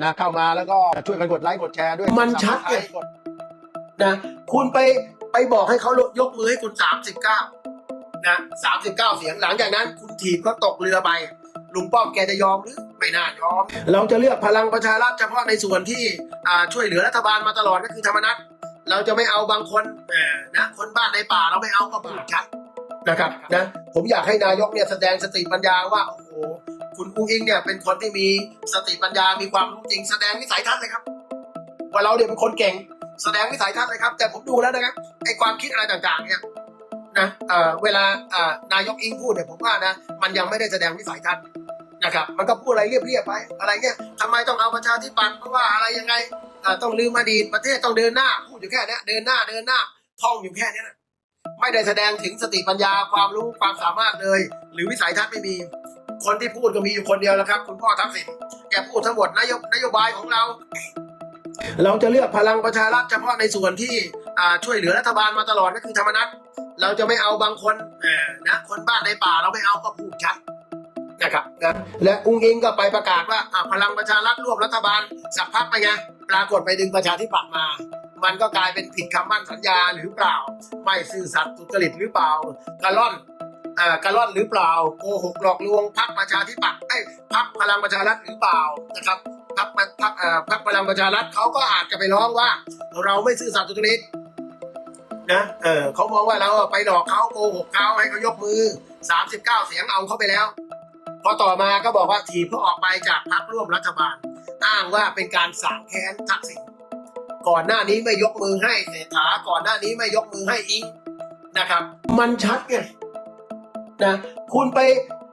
นะเข้ามาแล้วก็ช่วยกันกดไลค์กดแชร์ด้วยมันชัดไง กดนะคุณไปไปบอกให้เขายกมือให้คุณสามสิบเก้านะสามสิบเก้าเสียงหลังจากนั้น คุณถีบเขาตกเรือไป ลุงป้อมแกจะยอมหรือไม่น่ายอม เราจะเลือกพลังประชารัฐเฉพาะในส่วนที่อ่าช่วยเหลือรัฐบาลมาตลอดก็คือธรรมนัตเราจะไม่เอาบางคนเออนะคนบ้านในป่าเราไม่เอาก็พูดชัดนะครับนะผมอยากให้นายกเนี่ยแสดงสติปัญญาว่าโอ้โห คุณอุ้งอิงเนี่ยเป็นคนที่มีสติปัญญา มีความรู้จริง แสดงวิสัยทัศน์เลยครับ ว่าเราเนี่ยเป็นคนเก่ง แสดงวิสัยทัศน์เลยครับ แต่ผมดูแล้วนะครับไอ้ความคิดอะไรต่างๆ เนี่ยนะเออเวลาเออนายกอิงพูดเนี่ยผมว่านะมันยังไม่ได้แสดงวิสัยทัศน์นะครับ มันก็พูดอะไรเรียบๆไปอะไรเงี้ยทำไมต้องเอาประชาธิปัตย์เพราะว่าอะไรยังไงต้องลืมอดีตประเทศต้องเดินหน้าพูดอยู่แค่นี้เดินหน้าเดินหน้าท่องอยู่แค่นี้นะไม่ได้แสดงถึงสติปัญญาความรู้ความสามารถเลย หรือวิสัยทัศน์ไม่มี คนที่พูดก็มีอยู่คนเดียวแล้วครับ คุณพ่อทักษิณแกพูดทั้งหมดนโยนโยบายของเรา เราจะเลือกพลังประชารัฐเฉพาะในส่วนที่ช่วยเหลือรัฐบาลมาตลอดก็คือธรรมนัตเราจะไม่เอาบางคนนะคนบ้านในป่าเราไม่เอาก็พูดชัดนะครับนะและอุ้งอิงก็ไปประกาศว่าอ่าพลังประชารัฐร่วมรัฐบาลสักพักไปไงปรากฏไปดึงประชาธิปัตย์มา มันก็กลายเป็นผิดคำมั่นสัญญาหรือเปล่า ไม่ซื่อสัตย์สุจริตหรือเปล่ากระล่อน อ่ากระล่อนหรือเปล่าโกหกหลอกลวงพรรคประชาธิปัตย์ไอ้พรรคพลังประชารัฐหรือเปล่านะครับพรรคพรรคเอ่อพรรคพลังประชารัฐเขาก็อาจจะไปร้องว่า เราไม่ซื่อสัตย์สุจริตนะเออเขามองว่าเราไปหลอกเขาโกหกเขาให้เขายกมือ 39 เสียงเอาเขาไปแล้ว พอต่อมาก็บอกว่าถีบเขาออกไปจากพรรคร่วมรัฐบาล อ้างว่าเป็นการสางแค้นทักษิณก่อนหน้านี้ไม่ยกมือให้เศรษฐาก่อนหน้านี้ไม่ยกมือให้อิงนะครับ มันชัดไง นะคุณไป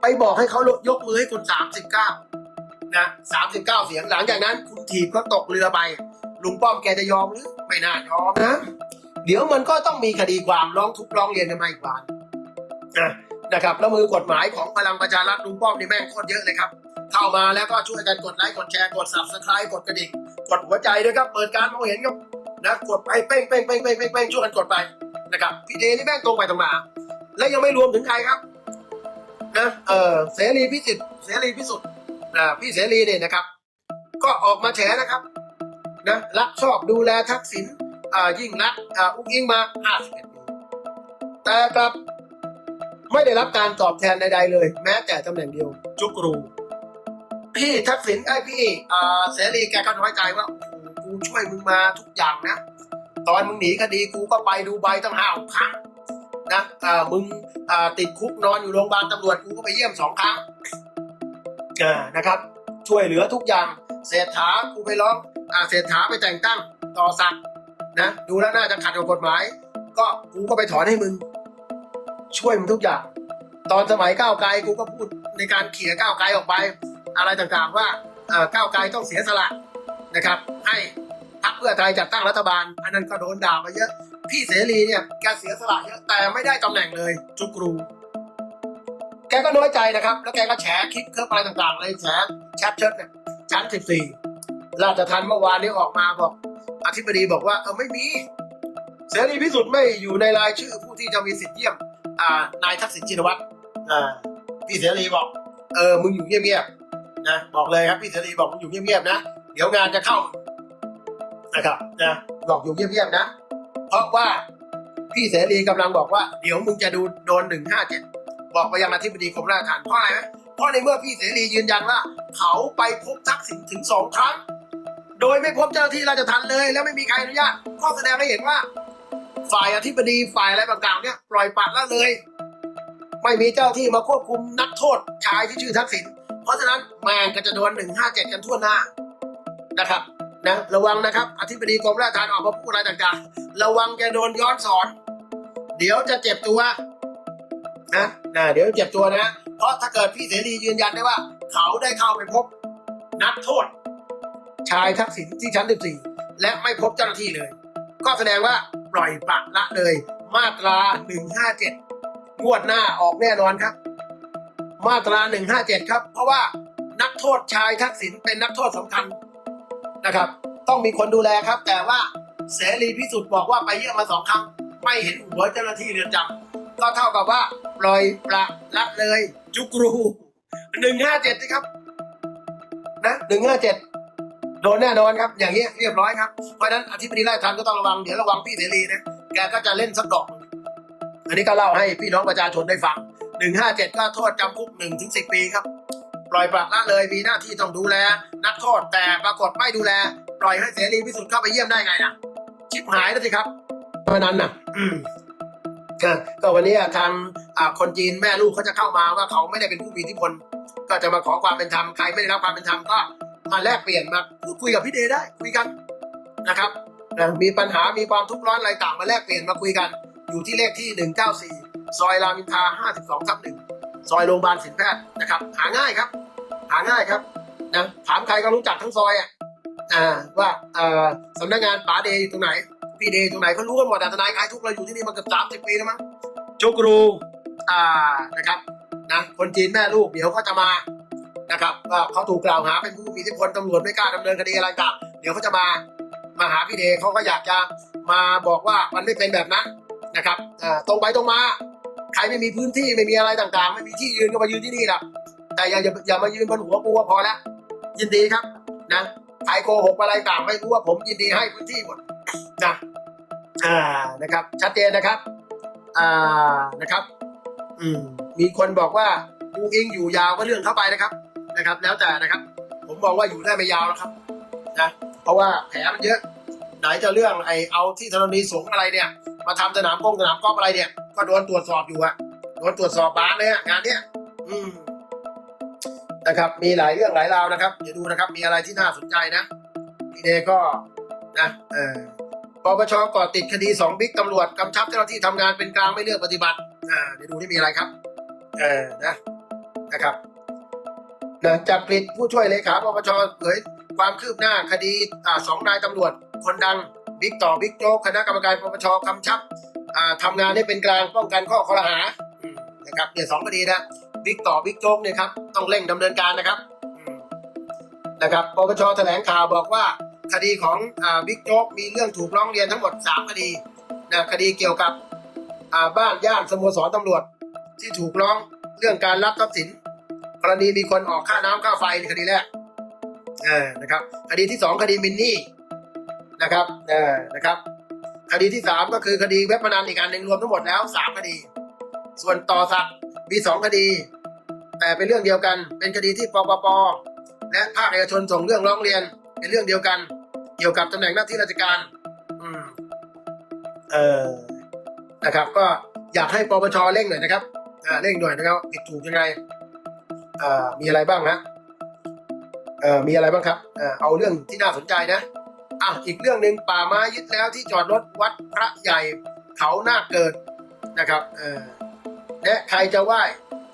ไปบอกให้เขายกมือให้คุณ39นะสามสิบเก้าเสียงหลังจากนั้น คุณถีบก็ตกเรือไป ลุงป้อมแกจะยอมหรือไม่น่ายอมนะ เดี๋ยวมันก็ต้องมีคดีความร้องทุกข์ร้องเรียนกันมาอีกวันนะนะครับแล้วมือกฎหมายของพลังประชารัฐลุงป้อมนี่แม่งโคตรเยอะเลยครับ เข้ามาแล้วก็ช่วยกันกดไลค์กดแชร์กด subscribe กดกระดิ่งกดหัวใจด้วยครับ เปิดการมองเห็นครับนะกดไปเป้งเป้งเป้งเป้งเป้งเป้งช่วยกันกดไปนะครับพี่เดนี่แม่งตรงไปตรงมา และยังไม่รวมถึงใครครับ นะเออเสรีพิสิทธิ์เสรีพิสุทธิ์อ่าพี่เสรีเนี่ยนะครับ ก็ออกมาแฉนะครับนะรักชอบดูแลทักษิณอ่ายิ่งรักอ่าอุ้งอิงมา51ปีแต่กลับไม่ได้รับการตอบแทนใดๆเลย แม้แต่ตำแหน่งเดียว จุกรู พี่ทักษิณไอ้พี่อ่าเสรีแกก็น้อยใจว่ากูช่วยมึงมาทุกอย่างนะ ตอนมึงหนีคดีกูก็ไปดูใบตั้งห้าครั้ง นะอ่ามึงอ่าติดคุกนอนอยู่โรงพยาบาลตำรวจกูก็ไปเยี่ยมสองครั้งอ่านะครับ ช่วยเหลือทุกอย่างเศรษฐากูไปร้องอ่าเศรษฐาไปแต่งตั้งต่อสักนะดูแล้วน่าจะขัดกับกฎหมาย ก็กูก็ไปถอนให้มึง ช่วยมึงทุกอย่าง ตอนสมัยก้าวไกลกูก็พูดในการเขี่ยก้าวไกลออกไป อะไรต่างๆว่าเอ่อก้าวไกลต้องเสียสละนะครับ ให้พรรคเพื่อไทยจัดตั้งรัฐบาล อันนั้นก็โดนด่ามาเยอะ พี่เสรีเนี่ยแกเสียสละเยอะแต่ไม่ได้ตำแหน่งเลยจุกรูแกก็น้อยใจนะครับ แล้วแกก็แฉคลิปเครื่องอะไรต่างๆเลยแฉแชทเชิดเนี่ยชั้นสิบสี่ราชทันเมื่อวานนี้ออกมาบอก อธิบดีบอกว่าเออไม่มี เสรีพิสุทธิ์ไม่อยู่ในรายชื่อผู้ที่จะมีสิทธิ์เยี่ยมอ่านายทักษิณชินวัตรอ่าพี่เสรีบอก เออมึงอยู่เงียบๆนะบอกเลยครับพี่เสรีบอกมึงอยู่เงียบๆนะเดี๋ยวงานจะเข้านะครับนะบอกอยู่เงียบๆนะ เพราะว่าพี่เสรีกำลังบอกว่าเดี๋ยวมึงจะดูโดนหนึ่งห้าเจ็ดบอกไปยังอธิบดีกรมราชทัณฑ์เพราะอะไรไหมเพราะในเมื่อพี่เสรียืนยันว่า เขาไปพบทักษิณถึงสองครั้ง โดยไม่พบเจ้าหน้าที่ราชทัณฑ์เลย แล้วไม่มีใครอนุญาตก็แสดงให้เห็นว่า ฝ่ายอธิบดีฝ่ายอะไรต่างๆเนี่ยปล่อยปละละเลย ไม่มีเจ้าที่มาควบคุมนักโทษชายที่ชื่อทักษิณเพราะฉะนั้นแมงก็จะโดนหนึ่งห้าเจ็ดกันทั่วหน้านะครับนะระวังนะครับอธิบดีกรมราชทัณฑ์ออกมาพูดอะไรต่างๆ ระวังจะโดนย้อนสอน เดี๋ยวจะเจ็บตัวนะนะเดี๋ยวเจ็บตัวนะ เพราะถ้าเกิดพี่เสรียืนยันได้ว่า เขาได้เข้าไปพบ นักโทษ ชายทักษิณที่ชั้น 14 และไม่พบเจ้าหน้าที่เลย ก็แสดงว่าปล่อยปละละเลย มาตรา 157งวดหน้าออกแน่นอนครับ มาตรา 157 ครับ เพราะว่านักโทษชายทักษิณเป็นนักโทษสำคัญนะครับ ต้องมีคนดูแลครับ แต่ว่า เสรีพิสุทธิ์บอกว่าไปเยี่ยมมาสองครั้ง ไม่เห็นหัวเจ้าหน้าที่เรือนจำก็เท่ากับว่าปล่อยปละละเลยจุกรูหนึ่งห้าเจ็ดสิครับ นะหนึ่งห้าเจ็ดโดนแน่นอนครับ อย่างนี้เรียบร้อยครับเพราะฉะนั้นอธิบดีไล่ทันก็ต้องระวังเดี๋ยวระวังพี่เสรีนะแกก็จะเล่นสักดอก อันนี้ก็เล่าให้พี่น้องประชาชนได้ฟัง157ก็โทษจำคุก1ถึง10ปีครับ ปล่อยปละละเลยมีหน้าที่ต้องดูแล นักโทษแต่ปรากฏไม่ดูแล ปล่อยให้เสรีพิสุทธิ์เข้าไปเยี่ยมได้ไงนะ ชิบหายแล้วสิครับเพราะฉะนั้นนะอืมก็ก็วันนี้ทางอ่าคนจีนแม่ลูกเขาจะเข้ามาว่าเขาไม่ได้เป็นผู้มีอิทธิพลก็จะมาขอความเป็นธรรมใครไม่ได้รับความเป็นธรรมก็มาแลกเปลี่ยนมาพูดคุยกับพี่เดย์ได้คุยกันนะครับนะมีปัญหามีความทุกข์ร้อนอะไรต่างมาแลกเปลี่ยนมาคุยกัน อยู่ที่เลขที่ 194 ซอยรามอินทรา52ทับหนึ่งซอยโรงพยาบาลศิลปแพทย์นะครับ หาง่ายครับ หาง่ายครับนะถามใครก็รู้จักทั้งซอยอะ อ่าว่าเอ่อสำนักงานป๋าเดย์อยู่ตรงไหนพี่เดย์ตรงไหนเขารู้กันหมดแต่ทนายคลายทุกข์เราอยู่ที่นี่มาเกือบสามสิบปีแล้วมั้งจุกรูอ่านะครับนะคนจีนแม่ลูกเดี๋ยวก็จะมานะครับว่าเขาถูกกล่าวหาเป็นผู้มีอิทธิพลตำรวจไม่กล้าดำเนินคดีอะไรต่างเดี๋ยวเขาจะมามาหาพี่เดย์เขาก็อยากจะมาบอกว่ามันไม่เป็นแบบนั้นนะครับตรงไปตรงมาใครไม่มีพื้นที่ไม่มีอะไรต่างๆ ไม่มีที่ยืนก็มายืนที่นี่แหละแต่อย่าอย่าอย่ามายืนบนหัวกูก็พอแล้วยินดีครับนะ ใครโกหกอะไรต่างไม่รู้ว่าผมยินดีให้พื้นที่หมดนะอ่านะครับ ชัดเจนนะครับอ่านะครับ อืมมีคนบอกว่ากูอิงอยู่ยาวก็เรื่องเข้าไปนะครับนะครับ แล้วแต่นะครับ ผมบอกว่าอยู่ได้ไม่ยาวแล้วครับนะเพราะว่าแผลมันเยอะ ไหนจะเรื่องไอเอาที่ธรณีสงอะไรเนี่ย มาทำสนามกงสนามกอล์ฟอะไรเนี่ย ก็โดนตรวจสอบอยู่อะโดนตรวจสอบบานเลยอะงานเนี้ยอืม นะครับ มีหลายเรื่องหลายราวนะครับ เดี๋ยวดูนะครับ มีอะไรที่น่าสนใจนะพี่เดก็นะเออปปชก่อติดคดีสองบิ๊กตำรวจกำชับเจ้าหน้าที่ทำงานเป็นกลางไม่เลือกปฏิบัติอ่าเดี๋ยวดูที่มีอะไรครับ เออนะนะครับนะจากกฤษผู้ช่วยเลขาปปชเผยความคืบหน้าคดีอ่าสองนายตำรวจ คนดังบิ๊กต่อบิ๊กโจ๊กคณะกรรมการปปชกำชับอ่าทำงานให้เป็นกลางป้องกันข้อคอรหานะครับเนี่ยสองคดีนะ บิ๊กต่อบิ๊กโจ๊กเนี่ยครับต้องเร่งดำเนินการนะครับนะครับปปชแถลงข่าวบอกว่า คดีของอบิ๊กโจ๊กมีเรื่องถูกร้องเรียนทั้งหมด 3 คดีนะคดีเกี่ยวกับบ้านย่านสโมสรตำรวจ ที่ถูกร้องเรื่องการรับทรัพย์สิน กรณีมีคนออกค่าน้ำค่าไฟในคดีแรกเออนะครับคดีที่สองคดีมินนี่นะครับเออนะครับ คดีที่สามก็คือคดีเว็บพนันอีกอันหนึ่งรวมทั้งหมดแล้วสามคดี ส่วนต่อสักดิ์มีสองคดี แต่เป็นเรื่องเดียวกัน เป็นคดีที่ปปปและภาคเอกชนส่งเรื่องร้องเรียนเป็นเรื่องเดียวกัน เกี่ยวกับตำแหน่งหน้าที่ราชการ อืม เออนะครับ ก็อยากให้ปปชเร่งหน่อยนะครับอ่าเร่งหน่อยนะครับผิดถูกยังไงอ่ามีอะไรบ้างฮะเอ่อมีอะไรบ้างครับเอ่อเอาเรื่องที่น่าสนใจนะอะอีกเรื่องหนึ่งป่าไม้ยึดแล้วที่จอดรถวัดพระใหญ่เขาหน้าเกิดนะครับเออ และใครจะไหว้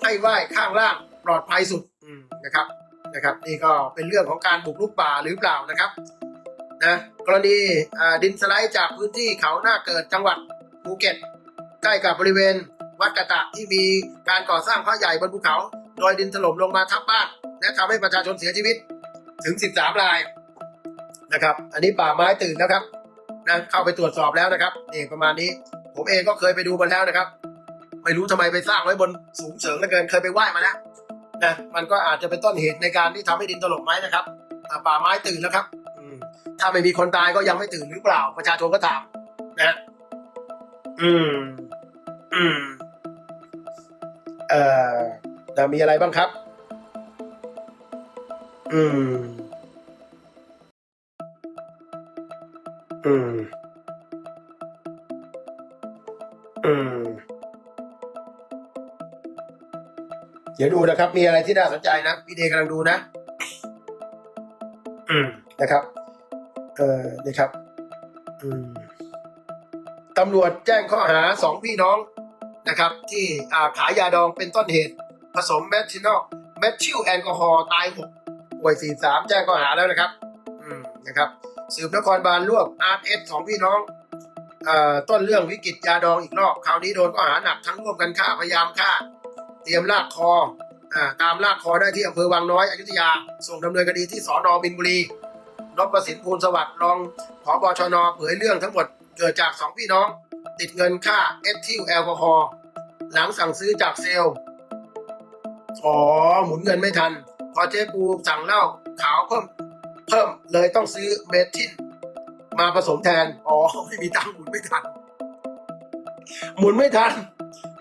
ให้ไหว้ข้างล่างปลอดภัยสุดนะครับนะครับ นี่ก็เป็นเรื่องของการบุกรุกป่าหรือเปล่านะครับนะกรณีดินสไลด์จากพื้นที่เขาหน้าเกิดจังหวัดภูเก็ตใกล้กับบริเวณวัดกะตะที่มีการก่อสร้างพระใหญ่บนภูเขา โดยดินถล่มลงมาทับบ้าน และทำให้ประชาชนเสียชีวิตถึง 13 รายนะครับ อันนี้ป่าไม้ตื่นแล้วครับนะเข้าไปตรวจสอบแล้วนะครับนี่ประมาณนี้ ผมเองก็เคยไปดูมาแล้วนะครับ ไม่รู้ทำไมไปสร้างไว้บนสูงเฉิงเหลือเกินเคยไปไหว้มาแล้วนะมันก็อาจจะเป็นต้นเหตุในการที่ทำให้ดินถล่มไหมนะครับป่าไม้ตื่นแล้วครับถ้าไม่มีคนตายก็ยังไม่ตื่นหรือเปล่า ประชาชนก็ถามนะอืม อืม เอ่อมีอะไรบ้างครับ อืม เดี๋ยวดูนะครับ มีอะไรที่น่าสนใจนะพี่เดย์กำลังดูนะอืมนะครับ เอ่อนี่ครับอืมตำรวจแจ้งข้อหาสองพี่น้องนะครับ ที่อ่าขายยาดองเป็นต้นเหตุ ผสมแมทชินอลแมทชิลแอลกอฮอล์ตายหกป่วยสี่สามแจ้งข้อหาแล้วนะครับ อืมนะครับ สืบนครบาลรวบอาร์เอสสองพี่น้องเอ่อต้นเรื่องวิกฤตยาดองอีกรอบคราวนี้โดนข้อหาหนักทั้งร่วมกันฆ่าพยายามฆ่า เตรียมลากคออ่าตามลากคอได้ที่อำเภอวังน้อยอยุธยา ส่งดำเนินคดีที่สอนอบินบุรีนพประสิทธิ์ภูลสวัสดิ์รองผบชนเผยเรื่องทั้งหมดเกิดจากสองพี่น้อง ติดเงินค่าเอทิลแอลกอฮอล์หลังสั่งซื้อจากเซลล์อ๋อหมุนเงินไม่ทัน พอเจ๊ปูสั่งเหล้าขาวเพิ่มเพิ่มเลยต้องซื้อเมทินมาผสมแทน อ๋อ ไม่มีตังหมุนไม่ทัน หมุนไม่ทัน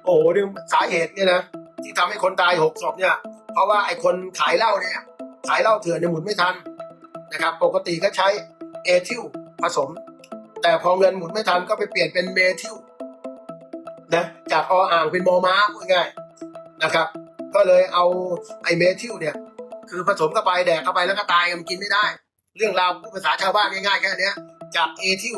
โอ้โหเนี่ยสาเหตุเนี่ยนะ ที่ทำให้คนตายหกศพเนี่ย เพราะว่าไอ้คนขายเหล้าเนี่ย ขายเหล้าเถื่อนเนี่ยหมุนไม่ทันนะครับ ปกติก็ใช้เอทิลผสม แต่พอเงินหมุนไม่ทันก็ไปเปลี่ยนเป็นเมทิลนะจากออ่างเป็นมอม้าง่ายนะครับ ก็เลยเอาไอเมทิลเนี่ย คือผสมเข้าไปแดกเข้าไปแล้วก็ตายมันกินไม่ได้ เรื่องราวภาษาชาวบ้านง่ายๆแค่นี้จากเอทิล